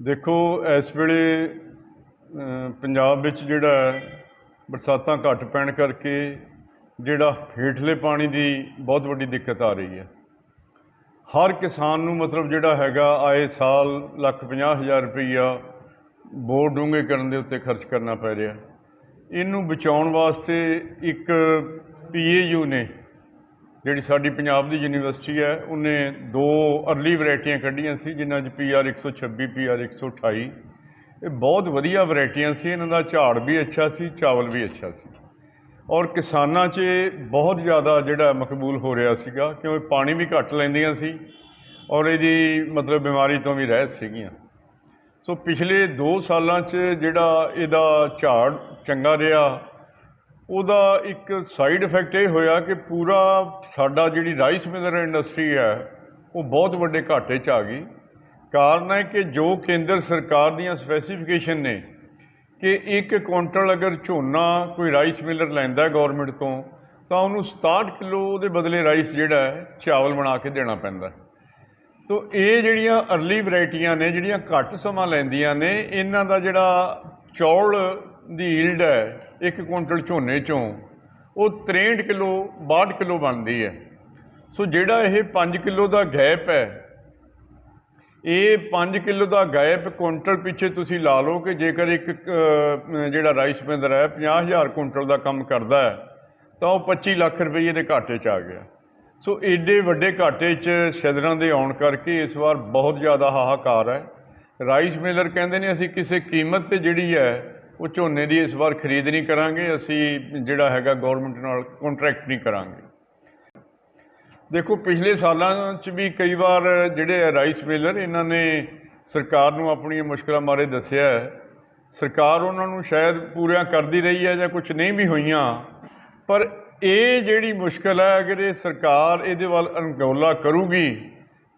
ਦੇਖੋ, ਇਸ ਵੇਲੇ ਪੰਜਾਬ ਵਿੱਚ ਜਿਹੜਾ ਬਰਸਾਤਾਂ ਘੱਟ ਪੈਣ ਕਰਕੇ ਜਿਹੜਾ ਹੇਠਲੇ ਪਾਣੀ ਦੀ ਬਹੁਤ ਵੱਡੀ ਦਿੱਕਤ ਆ ਰਹੀ ਹੈ। ਹਰ ਕਿਸਾਨ ਨੂੰ ਮਤਲਬ ਜਿਹੜਾ ਹੈਗਾ, ਆਏ ਸਾਲ ਲੱਖ ਪੰਜਾਹ ਹਜ਼ਾਰ ਰੁਪਈਆ ਬੋਰ ਡੂੰਘੇ ਕਰਨ ਦੇ ਉੱਤੇ ਖਰਚ ਕਰਨਾ ਪੈ ਰਿਹਾ। ਇਹਨੂੰ ਬਚਾਉਣ ਵਾਸਤੇ ਇੱਕ ਪੀਏਯੂ ਨੇ ਜਿਹੜੀ ਸਾਡੀ ਪੰਜਾਬ ਦੀ ਯੂਨੀਵਰਸਿਟੀ ਹੈ, ਉਹਨੇ ਦੋ ਅਰਲੀ ਵੈਰਾਈਟੀਆਂ ਕੱਢੀਆਂ ਸੀ, ਜਿਨ੍ਹਾਂ 'ਚ ਪੀਆਰ 126 ਪੀਆਰ 128 ਇਹ ਬਹੁਤ ਵਧੀਆ ਵੈਰਾਈਟੀਆਂ ਸੀ, ਇਹਨਾਂ ਦਾ ਝਾੜ ਵੀ ਅੱਛਾ ਸੀ, ਚਾਵਲ ਵੀ ਅੱਛਾ ਸੀ। ਔਰ ਕਿਸਾਨਾਂ 'ਚ ਬਹੁਤ ਜ਼ਿਆਦਾ ਜਿਹੜਾ ਮਕਬੂਲ ਹੋ ਰਿਹਾ ਸੀਗਾ, ਕਿਉਂਕਿ ਪਾਣੀ ਵੀ ਘੱਟ ਲੈਂਦੀਆਂ ਸੀ ਔਰ ਇਹਦੀ ਮਤਲਬ ਬਿਮਾਰੀ ਤੋਂ ਵੀ ਰਹਿਤ ਸੀਗੀਆਂ। ਸੋ ਪਿਛਲੇ 2 ਸਾਲਾਂ 'ਚ ਜਿਹੜਾ ਇਹਦਾ ਝਾੜ ਚੰਗਾ ਰਿਹਾ ਉਹਦਾ ਇੱਕ ਸਾਈਡ ਇਫੈਕਟ ਇਹ ਹੋਇਆ ਕਿ ਪੂਰਾ ਸਾਡਾ ਜਿਹੜੀ ਰਾਈਸ ਮਿਲਰ ਇੰਡਸਟਰੀ ਹੈ, ਉਹ ਬਹੁਤ ਵੱਡੇ ਘਾਟੇ 'ਚ ਆ ਗਈ। ਕਾਰਨ ਹੈ ਕਿ ਜੋ ਕੇਂਦਰ ਸਰਕਾਰ ਦੀਆਂ ਸਪੈਸੀਫਿਕੇਸ਼ਨ ਨੇ ਕਿ ਇੱਕ ਕੁਇੰਟਲ ਅਗਰ ਝੋਨਾ ਕੋਈ ਰਾਈਸ ਮਿਲਰ ਲੈਂਦਾ ਗਵਰਨਮੈਂਟ ਤੋਂ, ਤਾਂ ਉਹਨੂੰ 67 ਕਿਲੋ ਉਹਦੇ ਬਦਲੇ ਰਾਈਸ ਜਿਹੜਾ ਹੈ, ਚਾਵਲ ਬਣਾ ਕੇ ਦੇਣਾ ਪੈਂਦਾ ਤੋ ਇਹ ਜਿਹੜੀਆਂ ਅਰਲੀ ਵੈਰਾਈਟੀਆਂ ਨੇ, ਜਿਹੜੀਆਂ ਘੱਟ ਸਮਾਂ ਲੈਂਦੀਆਂ ਨੇ, ਇਹਨਾਂ ਦਾ ਜਿਹੜਾ ਚੌਲ ਦੀ ਈਲਡ ਹੈ ਇੱਕ ਕੁਇੰਟਲ ਝੋਨੇ ਚੋਂ, ਉਹ 63 ਕਿਲੋ 62 ਕਿਲੋ ਬਣਦੀ ਹੈ। ਸੋ ਜਿਹੜਾ ਇਹ 5 ਕਿਲੋ ਦਾ ਗੈਪ ਹੈ, ਇਹ 5 ਕਿਲੋ ਦਾ ਗੈਪ ਕੁਇੰਟਲ ਪਿੱਛੇ ਤੁਸੀਂ ਲਾ ਲਓ ਕਿ ਜੇਕਰ ਇੱਕ ਜਿਹੜਾ ਰਾਈਸ ਮਿਲਰ ਹੈ 50000 ਕੁਇੰਟਲ ਦਾ ਕੰਮ ਕਰਦਾ ਹੈ, ਤਾਂ ਉਹ 25 ਲੱਖ ਰੁਪਏ ਦੇ ਘਾਟੇ 'ਚ ਆ ਗਿਆ। ਸੋ ਏਡੇ ਵੱਡੇ ਘਾਟੇ 'ਚ ਸ਼ੈਦਰਾਂ ਦੇ ਆਉਣ ਕਰਕੇ ਇਸ ਵਾਰ ਬਹੁਤ ਜ਼ਿਆਦਾ ਹਾਹਾਕਾਰ ਹੈ। ਰਾਈਸ ਮਿਲਰ ਕਹਿੰਦੇ ਨੇ ਅਸੀਂ ਕਿਸੇ ਕੀਮਤ ਤੇ ਜਿਹੜੀ ਹੈ ਉਹ ਝੋਨੇ ਦੀ ਇਸ ਵਾਰ ਖਰੀਦ ਨਹੀਂ ਕਰਾਂਗੇ, ਅਸੀਂ ਜਿਹੜਾ ਹੈਗਾ ਗਵਰਨਮੈਂਟ ਨਾਲ ਕੰਟਰੈਕਟ ਨਹੀਂ ਕਰਾਂਗੇ। ਦੇਖੋ, ਪਿਛਲੇ ਸਾਲਾਂ 'ਚ ਵੀ ਕਈ ਵਾਰ ਜਿਹੜੇ ਰਾਈਸ ਮਿਲਰ ਇਹਨਾਂ ਨੇ ਸਰਕਾਰ ਨੂੰ ਆਪਣੀਆਂ ਮੁਸ਼ਕਲਾਂ ਬਾਰੇ ਦੱਸਿਆ ਸਰਕਾਰ ਉਹਨਾਂ ਨੂੰ ਸ਼ਾਇਦ ਪੂਰੀਆਂ ਕਰਦੀ ਰਹੀ ਹੈ ਜਾਂ ਕੁਝ ਨਹੀਂ ਵੀ ਹੋਈਆਂ, ਪਰ ਇਹ ਜਿਹੜੀ ਮੁਸ਼ਕਲ ਹੈ, ਅਗਰ ਇਹ ਸਰਕਾਰ ਇਹਦੇ ਵੱਲ ਅਣਗੌਲਾ ਕਰੂਗੀ,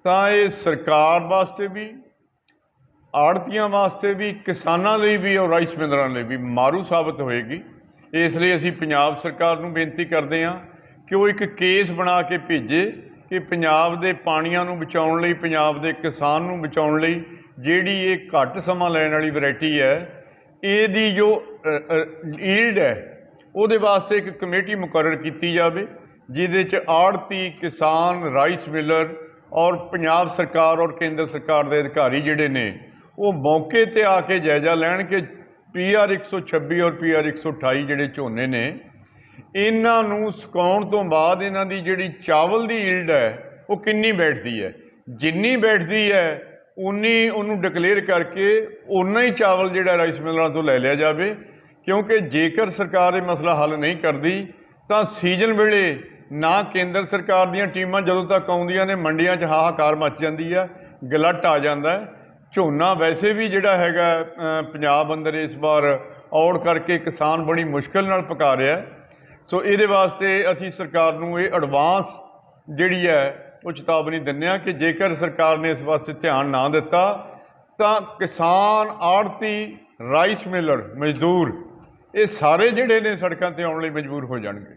ਤਾਂ ਇਹ ਸਰਕਾਰ ਵਾਸਤੇ ਵੀ ਆੜਤੀਆਂ ਵਾਸਤੇ ਵੀ, ਕਿਸਾਨਾਂ ਲਈ ਵੀ ਔਰ ਰਾਈਸ ਮਿਲਰਾਂ ਲਈ ਵੀ ਮਾਰੂ ਸਾਬਤ ਹੋਏਗੀ। ਇਸ ਲਈ ਅਸੀਂ ਪੰਜਾਬ ਸਰਕਾਰ ਨੂੰ ਬੇਨਤੀ ਕਰਦੇ ਹਾਂ ਕਿ ਉਹ ਇੱਕ ਕੇਸ ਬਣਾ ਕੇ ਭੇਜੇ ਕਿ ਪੰਜਾਬ ਦੇ ਪਾਣੀਆਂ ਨੂੰ ਬਚਾਉਣ ਲਈ, ਪੰਜਾਬ ਦੇ ਕਿਸਾਨ ਨੂੰ ਬਚਾਉਣ ਲਈ ਜਿਹੜੀ ਇਹ ਘੱਟ ਸਮਾਂ ਲੈਣ ਵਾਲੀ ਵੈਰਾਈਟੀ ਹੈ, ਇਹਦੀ ਜੋ ਈਲਡ ਹੈ, ਉਹਦੇ ਵਾਸਤੇ ਇੱਕ ਕਮੇਟੀ ਮੁਕਰਰ ਕੀਤੀ ਜਾਵੇ, ਜਿਹਦੇ ਚ ਆੜਤੀ, ਕਿਸਾਨ, ਰਾਈਸ ਮਿਲਰ ਔਰ ਪੰਜਾਬ ਸਰਕਾਰ ਔਰ ਕੇਂਦਰ ਸਰਕਾਰ ਦੇ ਅਧਿਕਾਰੀ ਜਿਹੜੇ ਨੇ ਉਹ ਮੌਕੇ ਤੇ ਆ ਕੇ ਜਾਇਜ਼ਾ ਲੈਣ ਕਿ ਪੀਆਰ 126 ਔਰ ਪੀਆਰ 128 ਜਿਹੜੇ ਝੋਨੇ ਨੇ, ਇਹਨਾਂ ਨੂੰ ਸੁਕਾਉਣ ਤੋਂ ਬਾਅਦ ਇਹਨਾਂ ਦੀ ਜਿਹੜੀ ਚਾਵਲ ਦੀ ਈਲਡ ਹੈ, ਉਹ ਕਿੰਨੀ ਬੈਠਦੀ ਹੈ? ਜਿੰਨੀ ਬੈਠਦੀ ਹੈ, ਉਨੀ ਉਹਨੂੰ ਡਿਕਲੇਅਰ ਕਰਕੇ ਉਨਾ ਹੀ ਚਾਵਲ ਜਿਹੜਾ ਰਾਈਸ ਮਿਲਰਾਂ ਤੋਂ ਲੈ ਲਿਆ ਜਾਵੇ, ਕਿਉਂਕਿ ਜੇਕਰ ਸਰਕਾਰ ਇਹ ਮਸਲਾ ਹੱਲ ਨਹੀਂ ਕਰਦੀ, ਤਾਂ ਸੀਜ਼ਨ ਵੇਲੇ ਨਾ ਕੇਂਦਰ ਸਰਕਾਰ ਦੀਆਂ ਟੀਮਾਂ ਜਦੋਂ ਤੱਕ ਆਉਂਦੀਆਂ ਨੇ, ਮੰਡੀਆਂ 'ਚ ਹਾਹਾਕਾਰ ਮਚ ਜਾਂਦੀ ਹੈ, ਗਲਟ ਆ ਜਾਂਦਾ ਹੈ। ਝੋਨਾ ਵੈਸੇ ਵੀ ਜਿਹੜਾ ਹੈਗਾ ਪੰਜਾਬ ਅੰਦਰ ਇਸ ਵਾਰ ਔੜ ਕਰਕੇ ਕਿਸਾਨ ਬੜੀ ਮੁਸ਼ਕਲ ਨਾਲ ਪਕਾ ਰਿਹਾ ਸੋ ਇਹਦੇ ਵਾਸਤੇ ਅਸੀਂ ਸਰਕਾਰ ਨੂੰ ਇਹ ਐਡਵਾਂਸ ਜਿਹੜੀ ਹੈ, ਉਹ ਚੇਤਾਵਨੀ ਦਿੰਦੇ ਹਾਂ ਕਿ ਜੇਕਰ ਸਰਕਾਰ ਨੇ ਇਸ ਵਾਸਤੇ ਧਿਆਨ ਨਾ ਦਿੱਤਾ, ਤਾਂ ਕਿਸਾਨ ਆੜਤੀ ਰਾਈਸ ਮਿਲਰ, ਮਜ਼ਦੂਰ, ਇਹ ਸਾਰੇ ਜਿਹੜੇ ਨੇ ਸੜਕਾਂ ਤੇ ਆਉਣ ਲਈ ਮਜਬੂਰ ਹੋ ਜਾਣਗੇ।